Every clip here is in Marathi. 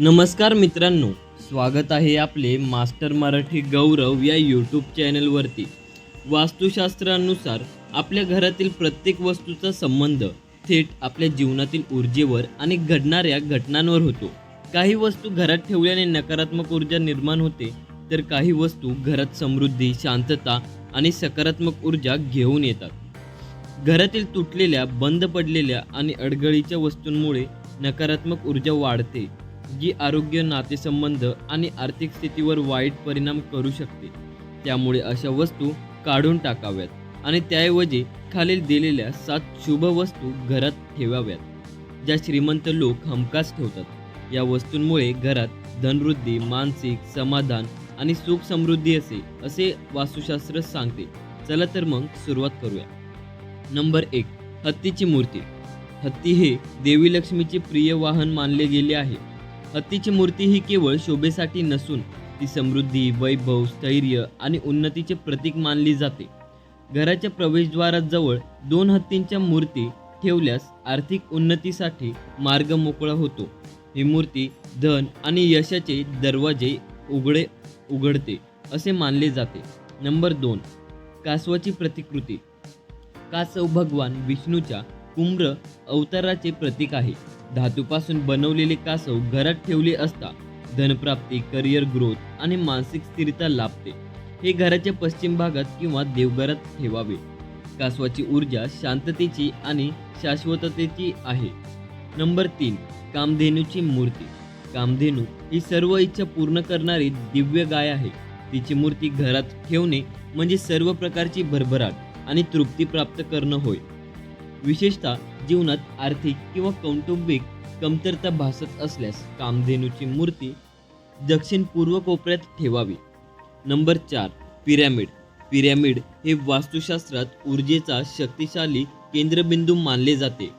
नमस्कार मित्रांनो स्वागत आहे आपले मास्टर मराठी गौरव या यूट्यूब चॅनलवरती. वास्तुशास्त्रानुसार आपल्या घरातील प्रत्येक वस्तूचा संबंध थेट आपल्या जीवनातील ऊर्जेवर आणि घडणाऱ्या घटनांवर होतो. काही वस्तू घरात ठेवल्याने नकारात्मक ऊर्जा निर्माण होते तर काही वस्तू घरात समृद्धी शांतता आणि सकारात्मक ऊर्जा घेऊन येतात. घरातील तुटलेल्या बंद पडलेल्या आणि अडगळीच्या वस्तूंमुळे नकारात्मक ऊर्जा वाढते. जी आरोग्य नातेसंबंध आणि आर्थिक स्थितीवर वाईट परिणाम करू शकते. त्यामुळे अशा वस्तू काढून टाकाव्यात आणि त्याऐवजी खालील दिलेल्या सात शुभ वस्तू घरात ठेवाव्यात. ज्या श्रीमंत लोक हमखास ठेवतात. या वस्तूंमुळे घरात धनवृद्धी मानसिक समाधान आणि सुख समृद्धी असे असे वास्तुशास्त्र सांगते. चला तर मग सुरुवात करूया. नंबर एक हत्तीची मूर्ती. हत्ती हे देवी लक्ष्मीचे प्रिय वाहन मानले गेले आहे. हत्तीची मूर्ती ही केवळ शोभेसाठी नसून ती समृद्धी वैभव स्थैर्य आणि उन्नतीचे प्रतीक मानली जाते. घराच्या प्रवेशद्वाराजवळ दोन हत्तींच्या मूर्ती ठेवल्यास आर्थिक उन्नतीसाठी मार्ग मोकळा होतो. ही मूर्ती धन आणि यशाचे दरवाजे उघडे उघडते असे मानले जाते. नंबर दोन कासवाची प्रतिकृती. कासव भगवान विष्णूच्या कुम्र अवताराचे प्रतीक आहे. धातूपासून बनवलेले कासव घरात ठेवले असता धनप्राप्ती करिअर ग्रोथ आणि मानसिक स्थिरता लाभते. हे घराच्या पश्चिम भागात किंवा देवघरात ठेवावे. कासवाची ऊर्जा शांततेची आणि शाश्वततेची आहे. नंबर तीन कामधेनूची मूर्ती. कामधेनू ही सर्व इच्छा पूर्ण करणारी दिव्य गाय आहे. तिची मूर्ती घरात ठेवणे म्हणजे सर्व प्रकारची भरभराट आणि तृप्ती प्राप्त करणं होय. विशेषतः जीवनात आर्थिक किंवा कौटुंबिक कमतरता भासत असल्यास कामधेनूची मूर्ती दक्षिण पूर्व कोपऱ्यात ठेवावी. नंबर चार पिरॅमिड. पिरॅमिड हे वास्तुशास्त्रात ऊर्जेचा शक्तिशाली केंद्रबिंदू मानले जाते.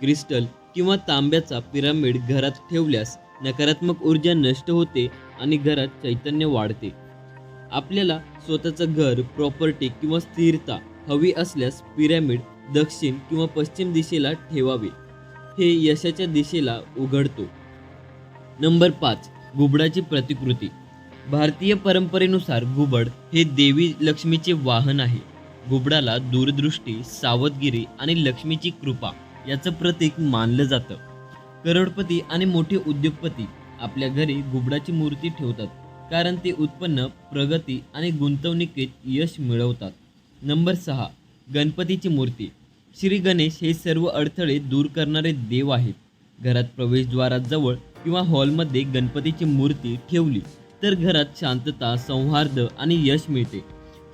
क्रिस्टल किंवा तांब्याचा पिरामिड घरात ठेवल्यास नकारात्मक ऊर्जा नष्ट होते आणि घरात चैतन्य वाढते. आपल्याला स्वतःचं घर प्रॉपर्टी किंवा स्थिरता हवी असल्यास पिरॅमिड दक्षिण किंवा पश्चिम दिशेला ठेवावे. हे यशाच्या दिशेला उघडतो. नंबर पाच घुबडाची प्रतिकृती. भारतीय परंपरेनुसार घुबड हे देवी लक्ष्मीचे वाहन आहे. घुबडाला दूरदृष्टी सावधगिरी आणि लक्ष्मीची कृपा याचं प्रतीक मानलं जातं. करोडपती आणि मोठे उद्योगपती आपल्या घरी घुबडाची मूर्ती ठेवतात कारण ते उत्पन्न प्रगती आणि गुंतवणुकीत यश मिळवतात. नंबर सहा गणपतीची मूर्ती. श्री गणेश हे सर्व अडथळे दूर करणारे देव आहेत. घरात प्रवेशद्वाराजवळ किंवा हॉलमध्ये गणपतीची मूर्ती ठेवली तर घरात शांतता सौहार्द आणि यश मिळते.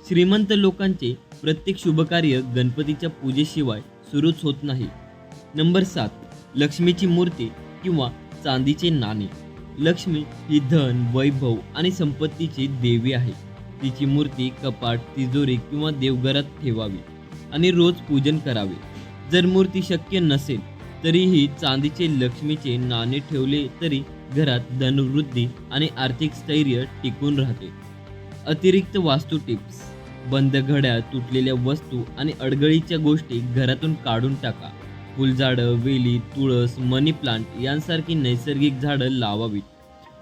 श्रीमंत लोकांचे प्रत्येक शुभकार्य गणपतीच्या पूजेशिवाय सुरूच होत नाही. नंबर सात लक्ष्मीची मूर्ती किंवा चांदीचे नाणे. लक्ष्मी ही धन वैभव आणि संपत्तीची देवी आहे. तिची मूर्ती कपाट तिजोरी किंवा देवघरात ठेवावी. आणि रोज पूजन करावे. जर मूर्ती शक्य नसेल तरीही चांदीचे लक्ष्मीचे नाणे ठेवले तरी घरात धनवृद्धी आणि आर्थिक स्थैर्य टिकून राहते. अतिरिक्त वास्तू टिप्स. बंद घड्या तुटलेल्या वस्तू आणि अडगळीच्या गोष्टी घरातून काढून टाका. फुलझाडं वेली तुळस मनी प्लांट यांसारखी नैसर्गिक झाडं लावावीत.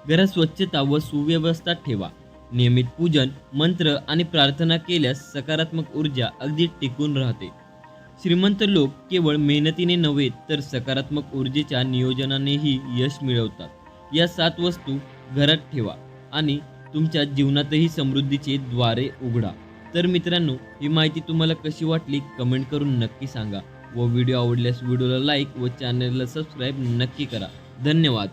घरात स्वच्छता व सुव्यवस्था ठेवा. नियमित पूजन मंत्र आणि प्रार्थना केल्यास सकारात्मक ऊर्जा अगदी टिकून राहते. श्रीमंत लोक केवळ मेहनतीने नव्हे तर सकारात्मक ऊर्जेच्या नियोजनानेही यश मिळवतात. या सात वस्तू घरात ठेवा आणि तुमच्या जीवनातही समृद्धीचे द्वारे उघडा. तर मित्रांनो ही माहिती तुम्हाला कशी वाटली कमेंट करून नक्की सांगा व व्हिडिओ आवडल्यास व्हिडिओला लाईक व चॅनलला सबस्क्राईब नक्की करा. धन्यवाद.